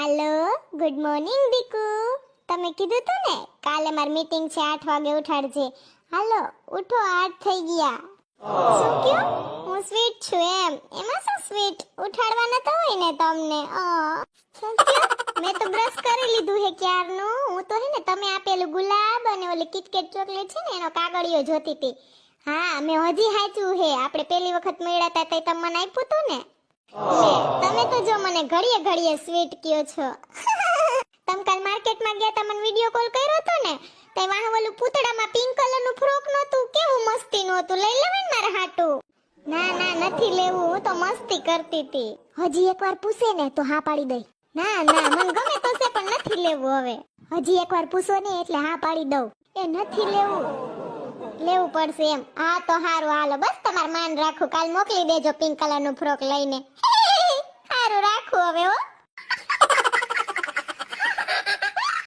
હાલો good morning દીકુ. તમે કીધું તું ને, કાલે મારી મીટિંગ છે, આઠ વાગે ઉઠાડજે. હાલો, ઉઠો, આઠ થઈ ગયા. શું કયો? હું સ્વીટ છું એમ. એમાં શું સ્વીટ ઉઠાડવાના તો હોય ને તમને? મેં તો બ્રશ કરી લીધું હે ક્યારનું. હું તો હે ને, તમે આપેલું ગુલાબ અને ઓલી કિટકેટ ચોકલેટ છે ને, એનો કાગળિયો જોતી હતી. હા, મેં હજી હાચું હે. આપણે પેલી વખત મળ્યા હતા તે તમને આપ્યું હતું ને. મને ઘડીએ ઘડીએ સ્વીટ કયો છો? તમે કાલ માર્કેટમાં ગયા તા, મને વિડિયો કોલ કર્યો હતો ને? તે વાહ પૂતળામાં પિંક કલરનું ફ્રોક નહોતું, કેવું મસ્તી નહોતું લઈ લેવાય ને મારા હાટું? ના ના, નથી લેવું, હું તો મસ્તી કરતી હતી હજી એકવાર પૂછે ને તો હા પાડી દઈ. ના ના, મને ગમે તો છે, પણ નથી લેવું હવે. હજી એકવાર પૂછો ને એટલે હા પાડી દઉં. એ નથી લેવું. લેવું પડશે એમ. હા, તો હારું, હાલો. બસ, તમારું માન રાખું. કાલ મોકલી દેજો પિંક કલરનું ફ્રોક લઈને. હારું રાખું હવે હો